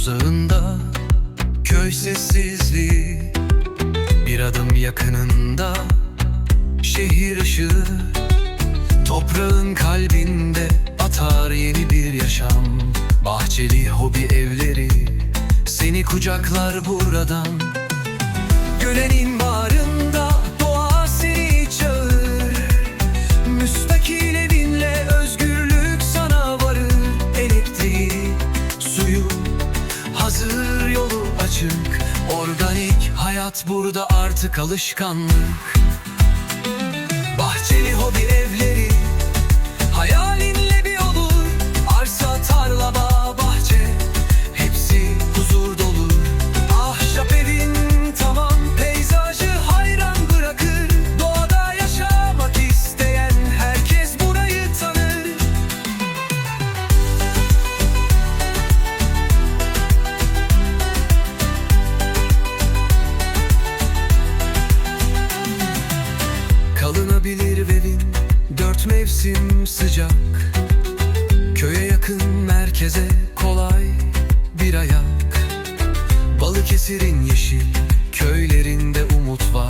uzağında. Köy sessizliği Bir adım yakınında. Şehir ışığı Toprağın kalbinde. Atar yeni bir yaşam Bahçeli hobi evleri. Seni kucaklar buradan. Gölenin bağrında açık Organik hayat burada artık alışkanlık. Bahçeli hobi mevsim sıcak. Köye yakın merkeze kolay bir ayak. Balıkesir'in yeşil köylerinde umut var.